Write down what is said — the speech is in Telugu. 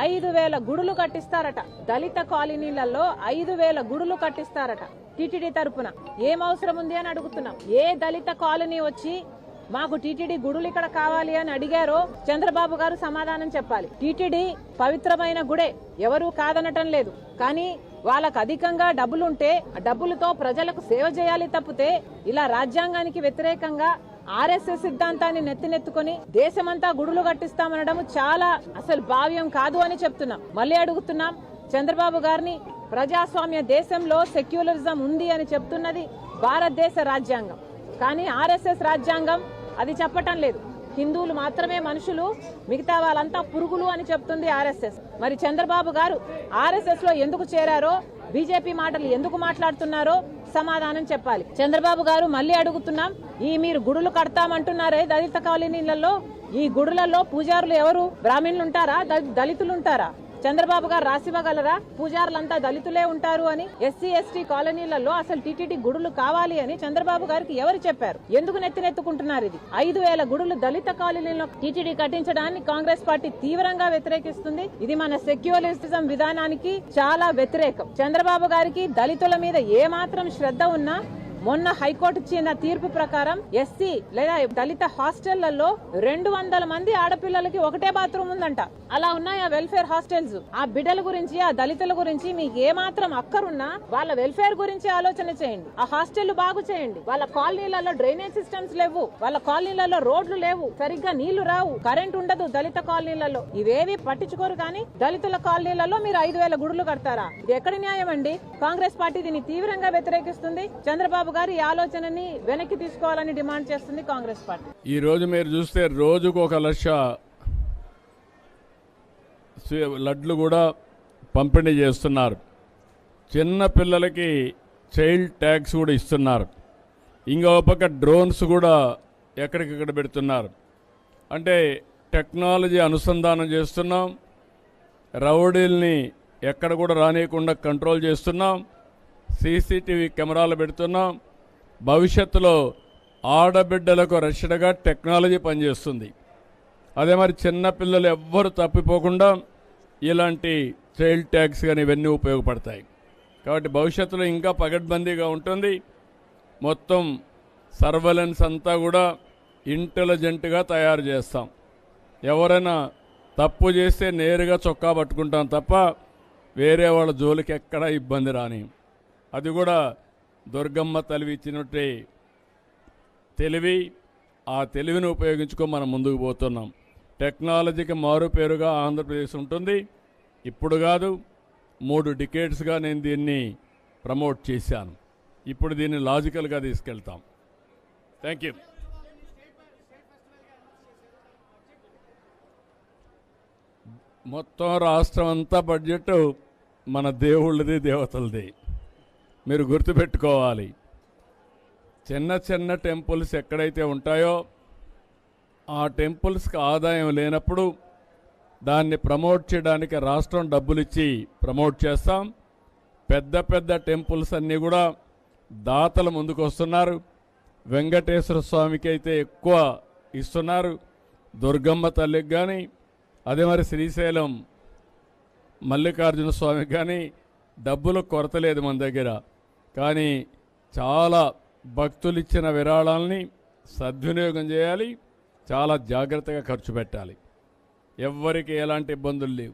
ఐదు వేల గుడులు కట్టిస్తారట. దళిత కాలనీలలో ఐదు వేల గుడులు కట్టిస్తారట టిటిడి తరపున. ఏం అవసరం ఉంది అని అడుగుతున్నాం. ఏ దళిత కాలనీ వచ్చి మాకు టీటీడీ గుడులు ఇక్కడ కావాలి అని అడిగారో చంద్రబాబు గారు సమాధానం చెప్పాలి. టీటీడీ పవిత్రమైన గుడే. ఎవరు కాదనటం లేదు. కానీ వాళ్ళకు అధికంగా డబ్బులుంటే ఆ డబ్బులతో ప్రజలకు సేవ చేయాలి తప్పితే ఇలా రాజ్యాంగానికి వ్యతిరేకంగా ఆర్ఎస్ఎస్ సిద్ధాంతాన్ని నెత్తినెత్తుకొని దేశమంతా గుడులు కట్టిస్తామనడం చాలా అసలు భావ్యం కాదు అని చెప్తున్నాం. మళ్ళీ అడుగుతున్నాం చంద్రబాబు గారిని ప్రజాస్వామ్య దేశంలో సెక్యులరిజం ఉంది అని చెప్తున్నది భారతదేశ రాజ్యాంగం. కానీ ఆర్ఎస్ఎస్ రాజ్యాంగం అది చెప్పటం లేదు. హిందువులు మాత్రమే మనుషులు మిగతా వాళ్ళంతా పురుగులు అని చెప్తుంది ఆర్ఎస్ఎస్. మరి చంద్రబాబు గారు ఆర్ఎస్ఎస్లో ఎందుకు చేరారో బీజేపీ మాటలు ఎందుకు మాట్లాడుతున్నారో సమాధానం చెప్పాలి. చంద్రబాబు గారు మళ్ళీ అడుగుతున్నాం ఈ మీరు గుడులు కడతామంటున్నారే దళిత కాలనీలలో ఈ గుడులలో పూజారులు ఎవరు? బ్రాహ్మణులు ఉంటారా? దళితులు ఉంటారా? చంద్రబాబు గారు రాసివ్వగలరా పూజారులంతా దళితులే ఉంటారు అని ఎస్సీ ఎస్టీ కాలనీలలో అసలు టీటీడీ గుడులు కావాలి అని చంద్రబాబు గారికి ఎవరు చెప్పారు? ఎందుకు నెత్తినెత్తుకుంటున్నారు ఇది? ఐదు వేల గుడులు దళిత కాలనీలో టీటీడీ కట్టించడాన్ని కాంగ్రెస్ పార్టీ తీవ్రంగా వ్యతిరేకిస్తుంది. ఇది మన సెక్యులరిజం విధానానికి చాలా వ్యతిరేకం. చంద్రబాబు గారికి దళితుల మీద ఏమాత్రం శ్రద్ధ ఉన్నా మొన్న హైకోర్టు ఇచ్చిన తీర్పు ప్రకారం ఎస్సీ లేదా దళిత హాస్టళ్ళలో రెండు వందల మంది ఆడపిల్లలకి ఒకటే బాత్రూమ్ ఉందంట. అలా ఉన్నాయి ఆ వెల్ఫేర్ హాస్టల్స్? ఆ బిడ్డల గురించి ఆ దళితుల గురించి మీకు ఏమాత్రం అక్కరున్నా వాళ్ళ వెల్ఫేర్ గురించి ఆలోచన చేయండి. ఆ హాస్టల్ బాగు చేయండి. వాళ్ళ కాలనీలలో డ్రైనేజ్ సిస్టమ్స్ లేవు. వాళ్ళ కాలనీలలో రోడ్లు లేవు. సరిగ్గా నీళ్ళు రావు. కరెంట్ ఉండదు దళిత కాలనీలలో. ఇవేవి పట్టించుకోరు కానీ దళితుల కాలనీలలో మీరు ఐదు వేల గుడులు కడతారా? ఇది ఎక్కడ న్యాయం అండి కాంగ్రెస్ పార్టీ దీన్ని తీవ్రంగా వ్యతిరేకిస్తుంది. చంద్రబాబు గారు ఈ ఆలోచనని వెనక్కి తీసుకోవాలని డిమాండ్ చేస్తుంది కాంగ్రెస్ పార్టీ. ఈ రోజు మీరు చూస్తే రోజుకు ఒక లక్ష లడ్లు కూడా పంపిణీ చేస్తున్నారు. చిన్న పిల్లలకి చైల్డ్ ట్యాక్స్ కూడా ఇస్తున్నారు. ఇంకో పక్క డ్రోన్స్ కూడా ఎక్కడికక్కడ పెడుతున్నారు. అంటే టెక్నాలజీ అనుసంధానం చేస్తున్నాం. రౌడీల్ని ఎక్కడ కూడా రానియకుండా కంట్రోల్ చేస్తున్నాం. సీసీటీవీ కెమెరాలు పెడుతున్నాం. భవిష్యత్తులో ఆడబిడ్డలకు రక్షణగా టెక్నాలజీ పనిచేస్తుంది. అదే మరి చిన్నపిల్లలు ఎవ్వరు తప్పిపోకుండా ఇలాంటి చైల్డ్ ట్యాక్స్ కానీ ఇవన్నీ ఉపయోగపడతాయి. కాబట్టి భవిష్యత్తులో ఇంకా పగడ్బందీగా ఉంటుంది. మొత్తం సర్వలెన్స్ అంతా కూడా ఇంటెలిజెంట్గా తయారు చేస్తాం. ఎవరైనా తప్పు చేస్తే నేరుగా చొక్కా పట్టుకుంటాం తప్ప వేరే వాళ్ళ జోలికి ఎక్కడా ఇబ్బంది రాని అది కూడా దుర్గమ్మ తలివి ఇచ్చినట్టే తెలివి ఆ తెలివిని ఉపయోగించుకొని మనం ముందుకు పోతున్నాం. టెక్నాలజీకి మారు పేరుగా ఆంధ్రప్రదేశ్ ఉంటుంది. ఇప్పుడు కాదు మూడు డికేట్స్గా నేను దీన్ని ప్రమోట్ చేశాను. ఇప్పుడు దీన్ని లాజికల్గా తీసుకెళ్తాం. Thank you. మొత్తం రాష్ట్రం అంతా బడ్జెట్ మన దేవుళ్ళది దేవతలది. మీరు గుర్తుపెట్టుకోవాలి. చిన్న చిన్న టెంపుల్స్ ఎక్కడైతే ఉంటాయో ఆ టెంపుల్స్కి ఆదాయం లేనప్పుడు దాన్ని ప్రమోట్ చేయడానికి రాష్ట్రం డబ్బులు ఇచ్చి ప్రమోట్ చేస్తాం. పెద్ద పెద్ద టెంపుల్స్ అన్నీ కూడా దాతలు ముందుకు వస్తున్నారు వెంకటేశ్వర స్వామికి అయితే ఎక్కువ ఇస్తున్నారు. దుర్గమ్మ తల్లికి కానీ అదే మరి శ్రీశైలం మల్లికార్జున స్వామికి కానీ డబ్బులు కొరత లేదు మన దగ్గర. కానీ చాలా భక్తులు ఇచ్చిన విరాళాలని సద్వినియోగం చేయాలి చాలా జాగ్రత్తగా ఖర్చు పెట్టాలి. ఎవ్వరికి ఎలాంటి ఇబ్బందులు లేవు.